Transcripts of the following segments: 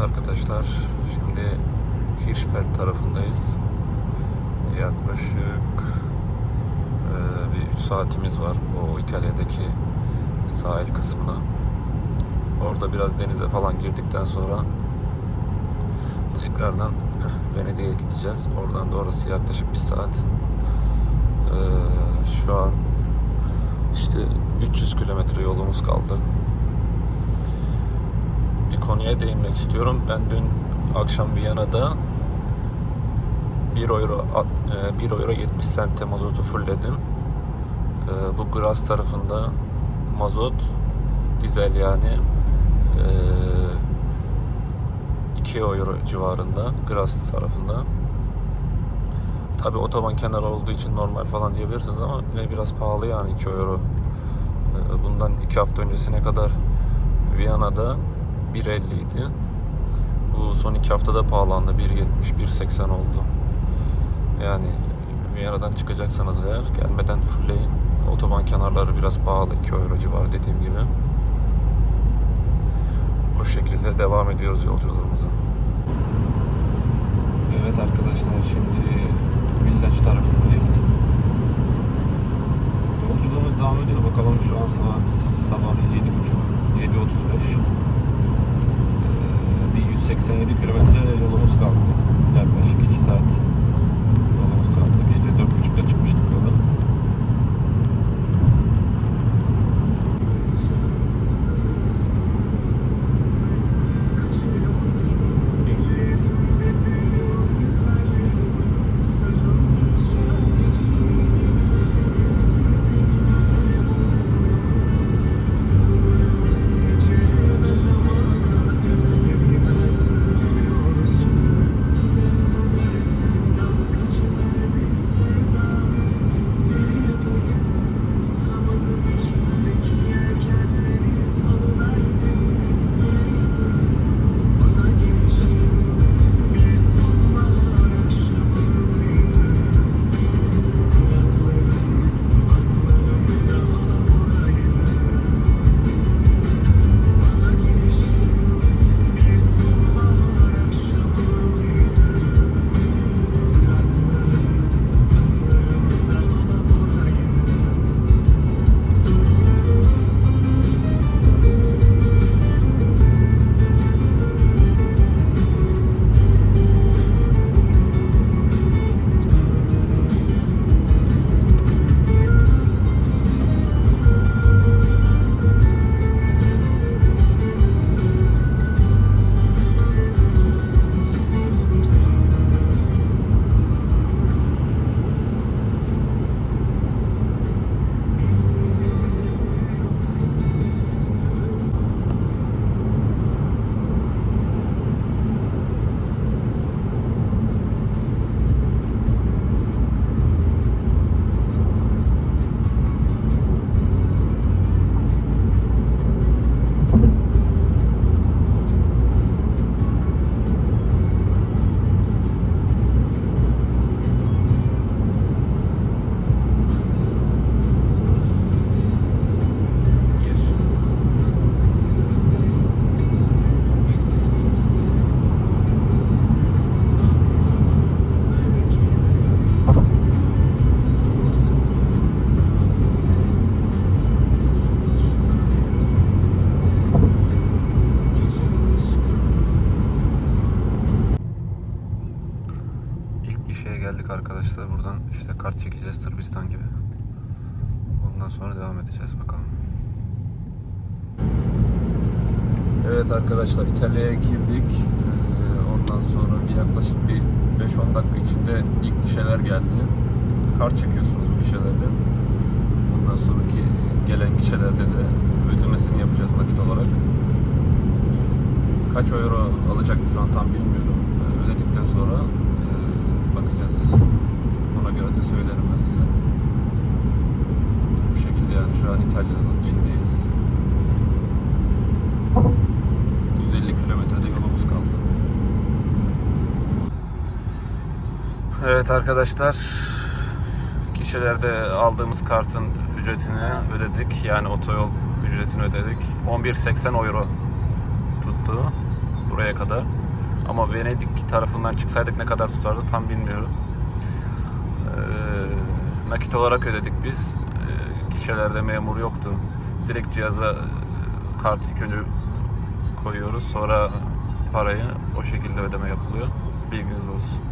Arkadaşlar, şimdi Hirschfeld tarafındayız. Yaklaşık e, bir 3 saatimiz var o İtalya'daki sahil kısmına. Orada biraz denize falan girdikten sonra tekrardan Venedik'e gideceğiz. Oradan da orası yaklaşık bir saat. E, şu an işte 300 kilometre yolumuz kaldı bir konuya değinmek istiyorum. Ben dün akşam Viyana'da 1 euro at- e, 1 euro 70 sente mazotu fullledim. E, Bu Graz tarafında mazot dizel yani e, 2 euro civarında Graz tarafında. Tabi otoban kenarı olduğu için normal falan diyebilirsiniz ama yine biraz pahalı yani 2 euro. E, Bundan 2 hafta öncesine kadar Viyana'da 1.50 idi. Bu son iki haftada pahalandı. 1.70, 1.80 oldu. Yani Viyana'dan çıkacaksanız eğer gelmeden fullleyin. Otoban kenarları biraz pahalı. 2 euro civarı dediğim gibi. O şekilde devam ediyoruz yolculuğumuza. Evet arkadaşlar şimdi Villaç tarafındayız. Yolculuğumuz devam ediyor. Bakalım şu an saat sabah 7.30 7.35 Ee, bir 187 kilometre yolumuz kaldı. Yaklaşık 2 saat yolumuz kaldı. Gece 4.30'da çıkmıştık yola. İlk gişeye geldik arkadaşlar. Buradan işte kart çekeceğiz Sırbistan gibi. Ondan sonra devam edeceğiz bakalım. Evet arkadaşlar İtalya'ya girdik. Ee, Ondan sonra bir yaklaşık bir 5-10 dakika içinde ilk gişeler geldi. Kart çekiyorsunuz bu gişelerde. Ondan sonraki gelen gişelerde de ödemesini yapacağız nakit olarak. Kaç euro alacak şu an tam bilmiyorum. Ee, Ödedikten sonra e, bakacağız. Ona göre de söylerim ben size. Bu şekilde yani şu an İtalya'nın içindeyiz. 150 kilometrede yolumuz kaldı. Evet arkadaşlar kişilerde aldığımız kartın ücretini ödedik. Yani otoyol ücretini ödedik. 11.80 euro tuttu. buraya kadar. Ama Venedik tarafından çıksaydık ne kadar tutardı tam bilmiyorum. Ee, nakit olarak ödedik biz. Ee, gişelerde memur yoktu. Direkt cihaza e, kart ilk önce koyuyoruz. Sonra parayı o şekilde ödeme yapılıyor. Bilginiz olsun.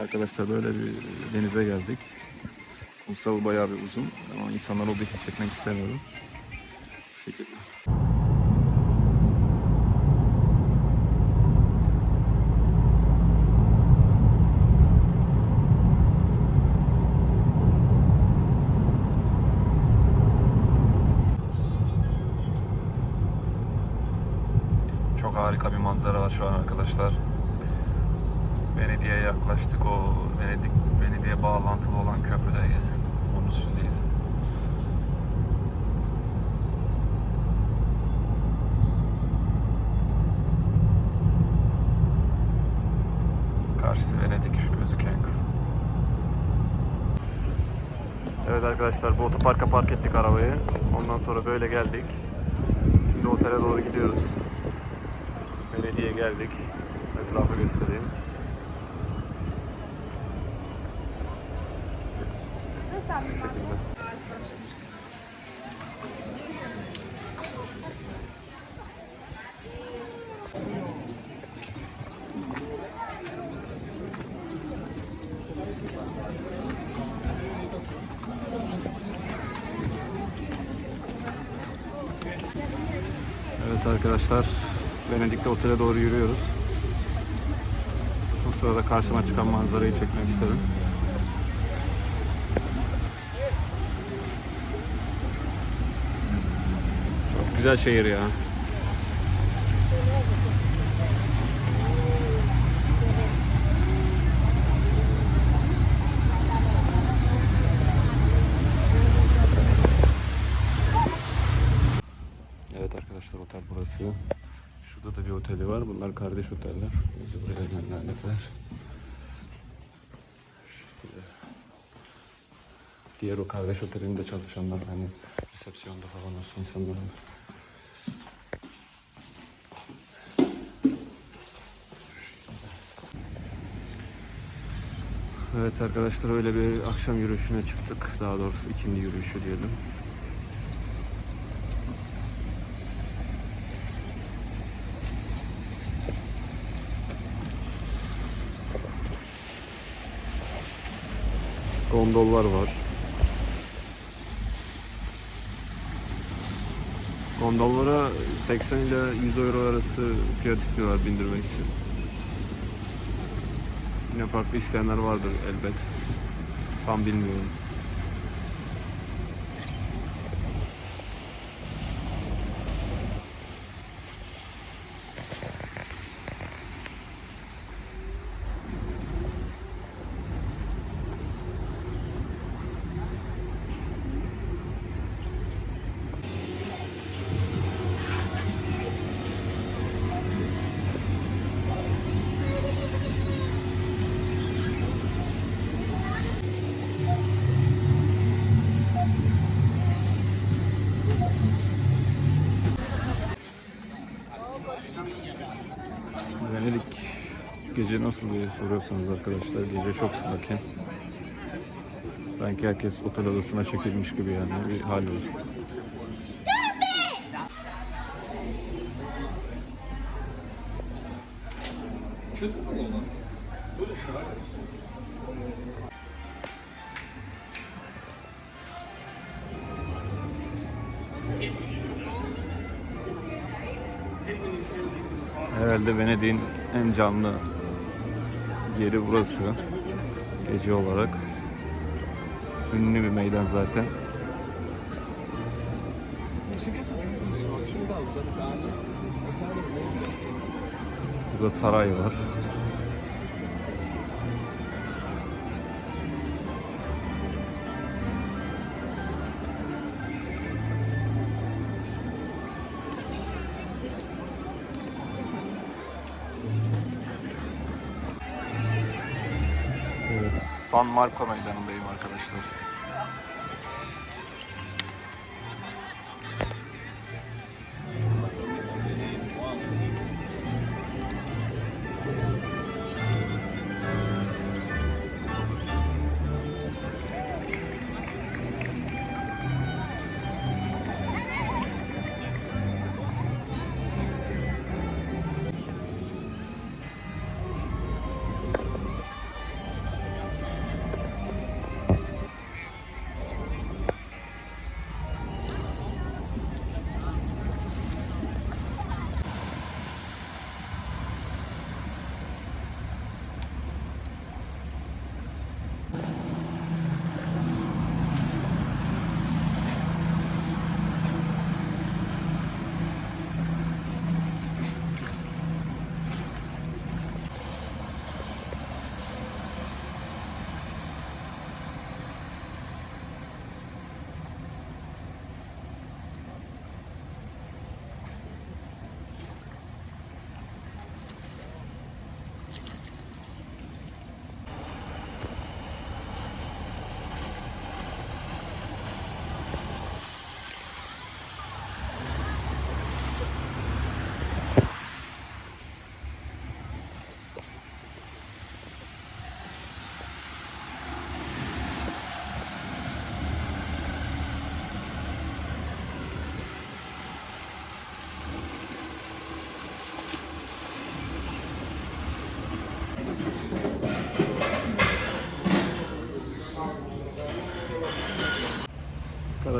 Arkadaşlar böyle bir denize geldik. Kumsal bayağı bir uzun ama insanlar olduğu için çekmek istemiyorum. Şekilde. Çok harika bir manzara var şu an arkadaşlar. Venedik'e yaklaştık. O Venedik Venedik'e bağlantılı olan köprüdeyiz. Onun üstündeyiz. Karşısı Venedik şu gözüken kısım. Evet arkadaşlar bu otoparka park ettik arabayı. Ondan sonra böyle geldik. Şimdi otele doğru gidiyoruz. Venedik'e geldik. Etrafı göstereyim. Evet arkadaşlar, Venedik'te otele doğru yürüyoruz. Bu sırada karşıma çıkan manzarayı çekmek istedim. Güzel şehir ya. Evet arkadaşlar otel burası. Şurada da bir oteli var. Bunlar kardeş oteller. Bizi buraya gönderdiler. Diğer o kardeş otelinde çalışanlar hani resepsiyonda falan olsun insanlar. Evet arkadaşlar öyle bir akşam yürüyüşüne çıktık. Daha doğrusu ikindi yürüyüşü diyelim. Gondollar var. Gondollara 80 ile 100 euro arası fiyat istiyorlar bindirmek için. Yine farklı isteyenler vardır elbet. Tam bilmiyorum. Venedik gece nasıl diye soruyorsanız arkadaşlar gece çok sakin. Sanki herkes otel odasına çekilmiş gibi yani bir hal var. Kötü mü olmaz? Böyle şahit. Herhalde Venedik'in en canlı yeri burası. Gece olarak. Ünlü bir meydan zaten. Burada saray var. San Marco meydanındayım arkadaşlar.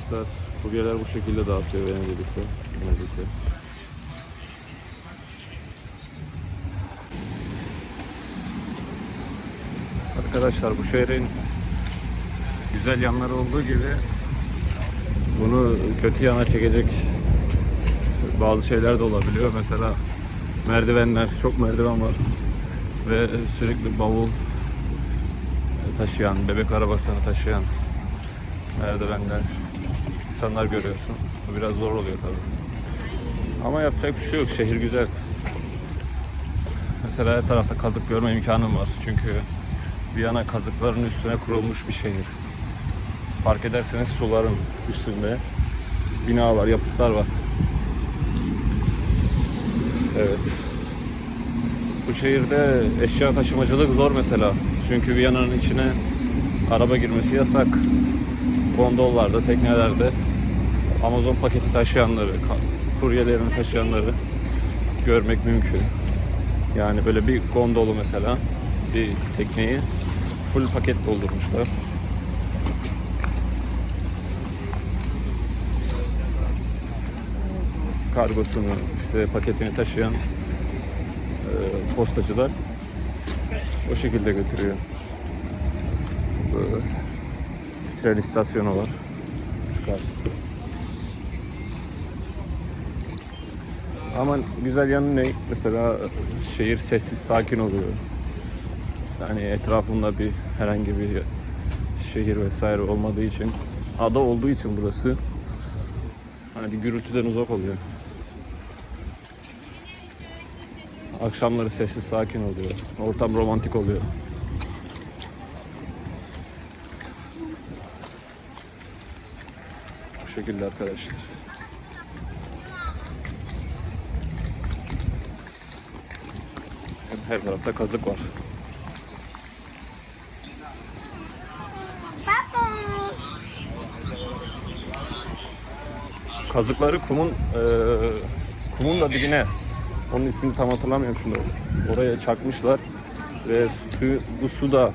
Arkadaşlar kuryeler bu şekilde dağıtıyor Venedik'te. Venedik'te. Arkadaşlar bu şehrin güzel yanları olduğu gibi bunu kötü yana çekecek bazı şeyler de olabiliyor. Mesela merdivenler, çok merdiven var ve sürekli bavul taşıyan, bebek arabasını taşıyan merdivenler, insanlar görüyorsun. Bu biraz zor oluyor tabii. Ama yapacak bir şey yok. Şehir güzel. Mesela her tarafta kazık görme imkanım var. Çünkü Viyana kazıkların üstüne kurulmuş bir şehir. Fark ederseniz suların üstünde binalar, yapıtlar var. Evet. Bu şehirde eşya taşımacılık zor mesela. Çünkü Viyana'nın içine araba girmesi yasak. Gondollarda, teknelerde Amazon paketi taşıyanları, kuryelerini taşıyanları görmek mümkün. Yani böyle bir gondolu mesela bir tekneyi full paket doldurmuşlar. Kargosunu, işte paketini taşıyan e, postacılar o şekilde götürüyor. Böyle tren istasyonu var. Şu karşısı. Ama güzel yanı ne? Mesela şehir sessiz, sakin oluyor. Yani etrafında bir herhangi bir şehir vesaire olmadığı için, ada olduğu için burası hani bir gürültüden uzak oluyor. Akşamları sessiz, sakin oluyor. Ortam romantik oluyor. Bu şekilde arkadaşlar. Her tarafta kazık var. Kazıkları kumun e, kumun da dibine onun ismini tam hatırlamıyorum şimdi. Oraya çakmışlar ve su, bu su da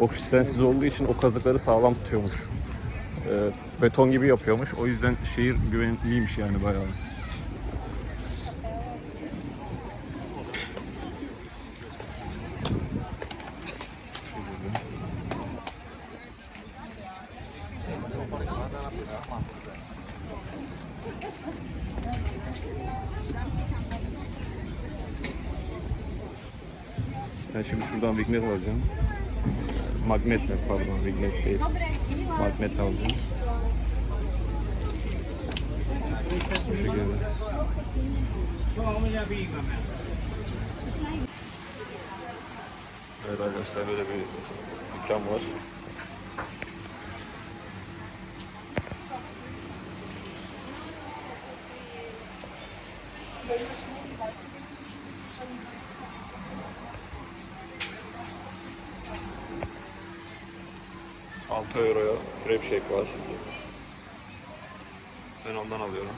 oksijensiz olduğu için o kazıkları sağlam tutuyormuş. E, beton gibi yapıyormuş. O yüzden şehir güvenliymiş yani bayağı. Ben vignet alacağım. Magnet mi? Pardon vignet değil. Magnet alacağım. Bu şekilde. Evet arkadaşlar böyle bir dükkan var. Krep shake var. Ben ondan alıyorum.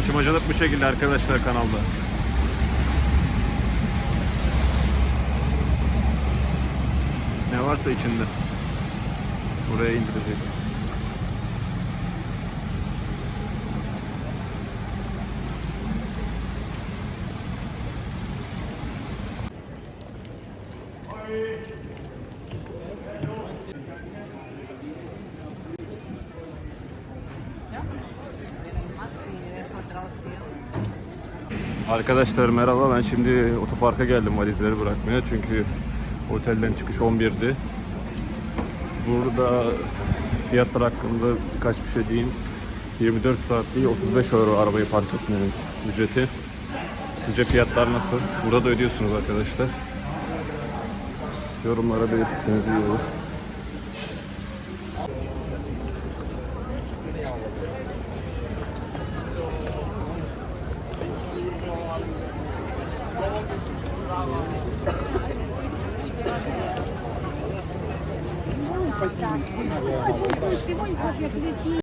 Taşımacılık bu şekilde arkadaşlar kanalda. Ne varsa içinde. Buraya indirecek. Arkadaşlar merhaba ben şimdi otoparka geldim valizleri bırakmaya çünkü otelden çıkış 11'di. Burada fiyatlar hakkında birkaç bir şey diyeyim. 24 saat değil 35 euro arabayı park etmenin ücreti. Sizce fiyatlar nasıl? Burada da ödüyorsunuz arkadaşlar. Yorumlara belirtirseniz iyi olur.